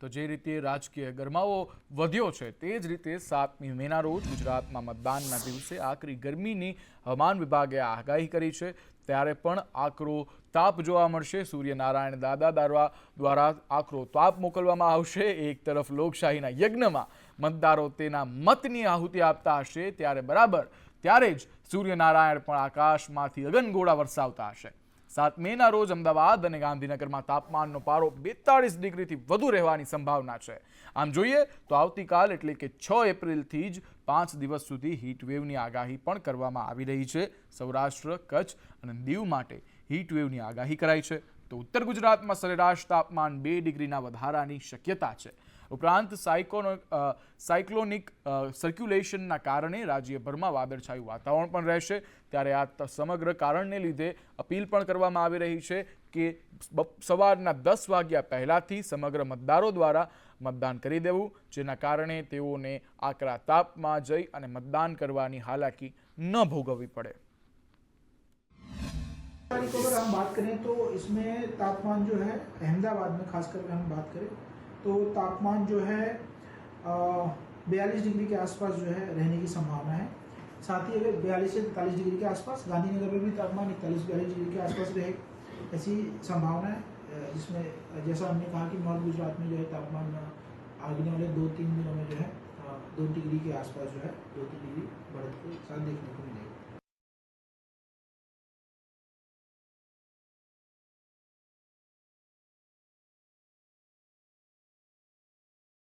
તો જે રીતે રાજકીય ગરમાવો વધ્યો છે, તે જ રીતે સાતમી મેના રોજ ગુજરાતમાં મતદાનના દિવસે આકરી ગરમીની હવામાન વિભાગે આગાહી કરી છે. ત્યારે પણ આકરો તાપ જોવા મળશે. સૂર્યનારાયણ દાદા દારવા દ્વારા આકરો તાપ મોકલવામાં આવશે. એક તરફ લોકશાહીના યજ્ઞમાં મતદારો તેના મતની આહુતિ આપતા હશે. ત્યારે બરાબર ત્યારે જ સૂર્યનારાયણ પણ આકાશમાંથી અગનગોળા વરસાવતા હશે. સાત મેના રોજ અમદાવાદ અને ગાંધીનગરમાં તાપમાનનો પારો બેતાળીસ ડિગ્રીથી વધુ રહેવાની સંભાવના છે. આમ જોઈએ તો આવતીકાલ એટલે કે છ એપ્રિલથી જ પાંચ દિવસ સુધી હીટવેવની આગાહી પણ કરવામાં આવી રહી છે. સૌરાષ્ટ્ર, કચ્છ અને દીવ માટે હીટવેવની આગાહી કરાઈ છે. તો ઉત્તર ગુજરાતમાં સરેરાશ તાપમાન બે ડિગ્રીના વધારાની શક્યતા છે. ઉપરાંત સાયકોનો અ, સાયક્લોનિક અ, સર્ક્યુલેશનના કારણે રાજ્યભરમાં વાદળછાયું વાતાવરણ પણ રહેશે ત્યારે આ ત- સમગ્ર કારણને લીધે અપીલ પણ કરવામાં આવી રહી છે કે બપ- સવારના દસ વાગ્યા પહેલાંથી સમગ્ર મતદારો દ્વારા મતદાન કરી દેવું જેના કારણે તેઓને આકરા તાપમાં જઈ અને મતદાન કરવાની હાલાકી ન ભોગવવી પડે तारीख को अगर हम बात करें तो इसमें तापमान जो है अहमदाबाद में खास करके हम बात करें तो तापमान जो है बयालीस डिग्री के आसपास जो है रहने की संभावना है। साथ ही अगर बयालीस से तैंतालीस डिग्री के आसपास, गांधीनगर में भी तापमान इकतालीस, बयालीस डिग्री के आसपास रहे, ऐसी संभावना है जिसमें, जैसा हमने कहा कि नॉर्थ गुजरात में जो है तापमान आगने वाले दो तीन दिनों में जो है दो डिग्री के आसपास जो है, दो तीन डिग्री बढ़त के साथ देखने को मिलेगी।